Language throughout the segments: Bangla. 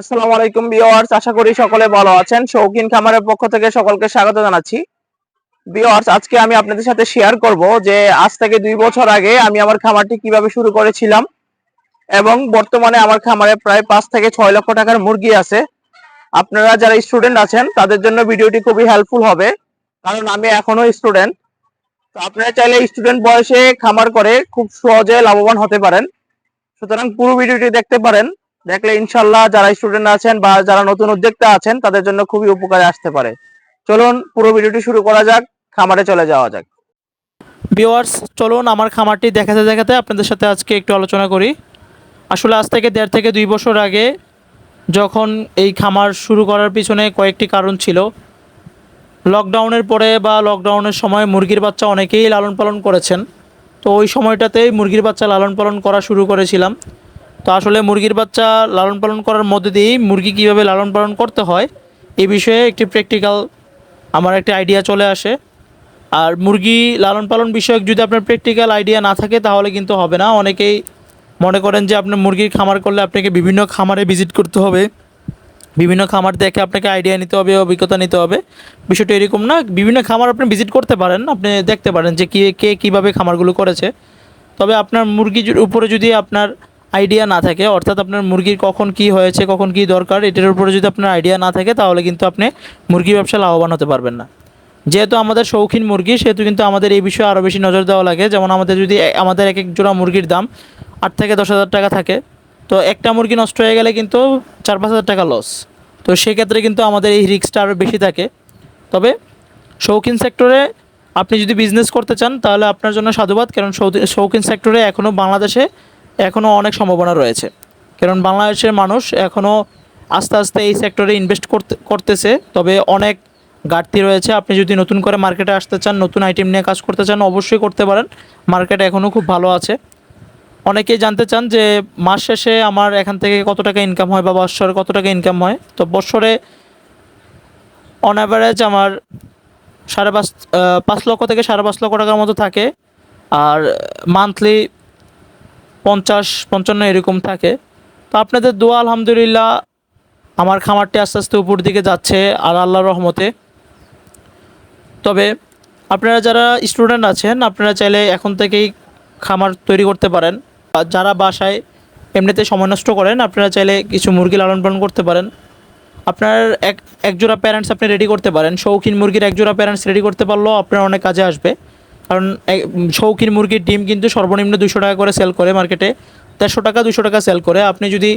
আসসালামু আলাইকুম ভিউয়ার্স, আশা করি সকলে ভালো আছেন। শৌখিন খামারের পক্ষ থেকে সকলকে স্বাগত জানাচ্ছি। ভিউয়ার্স, আজকে আমি আপনাদের সাথে শেয়ার করব যে আজ থেকে দুই বছর আগে আমি আমার খামারটি কীভাবে শুরু করেছিলাম এবং বর্তমানে আমার খামারে প্রায় পাঁচ থেকে ছয় লক্ষ টাকার মুরগি আছে। আপনারা যারা স্টুডেন্ট আছেন, তাদের জন্য ভিডিওটি খুবই হেল্পফুল হবে, কারণ আমি এখনও স্টুডেন্ট তো আপনারা চাইলে স্টুডেন্ট বয়সে খামার করে খুব সহজে লাভবান হতে পারেন। সুতরাং পুরো ভিডিওটি দেখতে পারেন। দেখলে ইনশাল্লাহ যারা স্টুডেন্ট আছেন বা যারা নতুন উদ্যোক্তা আছেন, তাদের জন্য খুবই উপকারে আসতে পারে। চলুন পুরো ভিডিওটি শুরু করা যাক, খামারে চলে যাওয়া যাক। ভিওয়ার্স চলুন আমার খামারটি দেখাতে দেখাতে আপনাদের সাথে আজকে একটু আলোচনা করি। আসলে আজ থেকে দেড় থেকে দুই বছর আগে যখন এই খামার শুরু করার পিছনে কয়েকটি কারণ ছিল। লকডাউনের পরে বা লকডাউনের সময় মুরগির বাচ্চা অনেকেই লালন পালন করেছেন। তো ওই সময়টাতেই মুরগির বাচ্চা লালন পালন করা শুরু করেছিলাম। তো আসলে মুরগির বাচ্চা লালন পালন করার মধ্যে দিয়েই মুরগি কীভাবে লালন পালন করতে হয়, এ বিষয়ে একটি প্র্যাকটিক্যাল আমার একটা আইডিয়া চলে আসে। আর মুরগি লালন পালন বিষয়ক যদি আপনার প্র্যাকটিক্যাল আইডিয়া না থাকে, তাহলে কিন্তু হবে না। অনেকেই মনে করেন যে আপনার মুরগির খামার করলে আপনাকে বিভিন্ন খামারে ভিজিট করতে হবে। বিভিন্ন খামার দেখে আপনাকে আইডিয়া নিতে হবে, অভিজ্ঞতা নিতে হবে। বিষয়টা এরকম না, বিভিন্ন খামার আপনি ভিজিট করতে পারেন। আপনি দেখতে পারেন যে কে কে কীভাবে খামারগুলো করেছে। তবে আপনার মুরগির উপরে যদি আপনার আইডিয়া না থাকে, অর্থাৎ আপনার মুরগির কখন কি হয়েছে, কখন কি দরকার, এটার উপরে যদি আপনার আইডিয়া না থাকে, তাহলে কিন্তু আপনি মুরগির ব্যবসা লাভবান হতে পারবেন না। যেহেতু আমাদের শৌখিন মুরগি, সেহেতু কিন্তু আমাদের এই বিষয়ে আরও বেশি নজর দেওয়া লাগে। যেমন আমাদের যদি আমাদের এক এক জোড়া মুরগির দাম আট থেকে দশ হাজার টাকা থাকে, তো একটা মুরগি নষ্ট হয়ে গেলে কিন্তু চার পাঁচ হাজার টাকা লস তো সেক্ষেত্রে কিন্তু আমাদের এই রিস্কটা আরও বেশি থাকে। তবে শৌখিন সেক্টরে আপনি যদি বিজনেস করতে চান, তাহলে আপনার জন্য সাধুবাদ, কারণ শৌখিন সেক্টরে এখনও বাংলাদেশে এখনও অনেক সম্ভাবনা রয়েছে। কারণ বাংলাদেশের মানুষ এখনও আস্তে আস্তে এই সেক্টরে ইনভেস্ট করতে, করতেছে। তবে অনেক ঘাটতি রয়েছে। আপনি যদি নতুন করে মার্কেটে আসতে চান, নতুন আইটেম নিয়ে কাজ করতে চান, অবশ্যই করতে পারেন। মার্কেট এখনও খুব ভালো আছে। অনেকেই জানতে চান যে, মাস শেষে আমার এখান থেকে কত টাকা ইনকাম হয় বা বৎসরে কত টাকা ইনকাম হয়? তো বৎসরে অন অ্যাভারেজ আমার সাড়ে পাঁচ পাঁচ লক্ষ থেকে সাড়ে পাঁচ লক্ষ টাকার মতো থাকে। আর মান্থলি পঞ্চাশ, পঞ্চান্ন এরকম থাকে। তো আপনাদের দোয়া, আলহামদুলিল্লাহ, আমার খামারটি আস্তে আস্তে উপর দিকে যাচ্ছে আর আল্লাহ রহমতে। তবে আপনারা যারা স্টুডেন্ট আছেন, আপনারা চাইলে এখন থেকেই খামার তৈরি করতে পারেন। যারা বাসায় এমনিতে সময় নষ্ট করেন, আপনারা চাইলে কিছু মুরগি লালন পালন করতে পারেন। আপনার এক, একজোড়া প্যারেন্টস আপনি রেডি করতে পারেন। শৌখিন মুরগির একজোড়া প্যারেন্টস রেডি করতে পারলেও আপনার অনেক কাজে আসবে। কারণ শৌখিন মুরগির ডিম কিন্তু সর্বনিম্ন দুশো টাকা করে সেল করে মার্কেটে দেড়শো টাকা দুশো টাকা সেল করে। আপনি যদি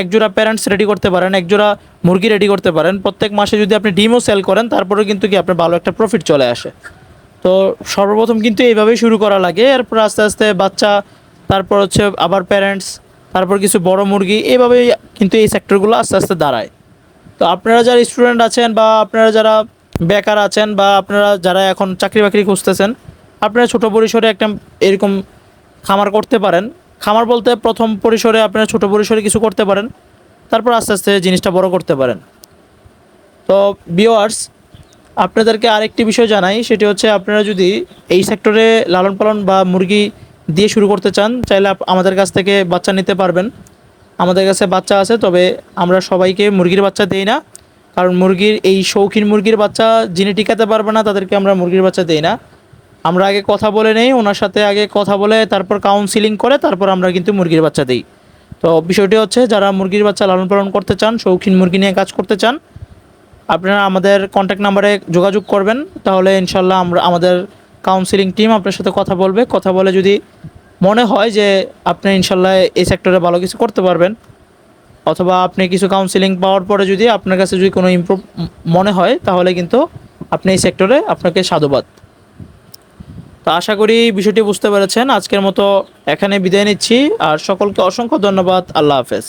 একজোড়া প্যারেন্টস রেডি করতে পারেন একজোড়া মুরগি রেডি করতে পারেন, প্রত্যেক মাসে যদি আপনি ডিমও সেল করেন তারপরে কিন্তু কি আপনার ভালো একটা প্রফিট চলে আসে। তো সর্বপ্রথম কিন্তু এইভাবেই শুরু করা লাগে। এরপর আস্তে আস্তে বাচ্চা, তারপর হচ্ছে আবার প্যারেন্টস তারপর কিছু বড় মুরগি এইভাবেই কিন্তু এই সেক্টরগুলো আস্তে আস্তে দাঁড়ায়। তো আপনারা যারা স্টুডেন্ট আছেন বা আপনারা যারা বেকার আছেন বা আপনারা যারা এখন চাকরি বাকরি খুঁজতেছেন আপনারা ছোট পরিসরে একটা এরকম খামার করতে পারেন। খামার বলতে প্রথম পরিসরে আপনারা ছোট পরিসরে কিছু করতে পারেন, তারপর আস্তে আস্তে জিনিসটা বড় করতে পারেন। তো বিওয়ার্স আপনাদেরকে আরেকটি বিষয় জানাই, সেটি হচ্ছে আপনারা যদি এই সেক্টরে লালন পালন বা মুরগি দিয়ে শুরু করতে চান, চাইলে আমাদের কাছ থেকে বাচ্চা নিতে পারবেন। আমাদের কাছে বাচ্চা আছে, তবে আমরা সবাইকে মুরগির বাচ্চা দেই না। কারণ মুরগির, এই শৌখিন মুরগির বাচ্চা যিনি টিকাতে পারবে না, তাদেরকে আমরা মুরগির বাচ্চা দেই না। আমরা আগে কথা বলে নেই, ওনার সাথে আগে কথা বলে তারপর কাউন্সিলিং করে, তারপর আমরা কিন্তু মুরগির বাচ্চা দিই। তো বিষয়টি হচ্ছে, যারা মুরগির বাচ্চা লালন পালন করতে চান, শৌখিন মুরগি নিয়ে কাজ করতে চান, আপনারা আমাদের কন্ট্যাক্ট নাম্বারে যোগাযোগ করবেন। তাহলে ইনশাল্লাহ আমরা, আমাদের কাউন্সিলিং টিম আপনার সাথে কথা বলবে। কথা বলে যদি মনে হয় যে আপনি ইনশাল্লাহ এই সেক্টরে ভালো কিছু করতে পারবেন, অথবা আপনি কিছু কাউন্সিলিং পাওয়ার পরে যদি আপনার কাছে যদি কোনো ইমপ্রুভ মনে হয়, তাহলে কিন্তু আপনি এই সেক্টরে আপনাকে সাধুবাদ। তো আশা করি বিষয়টি বুঝতে পেরেছেন। আজকের মতো এখানে বিদায় নিচ্ছি। আর সকলকে অসংখ্য ধন্যবাদ। আল্লাহ হাফেজ।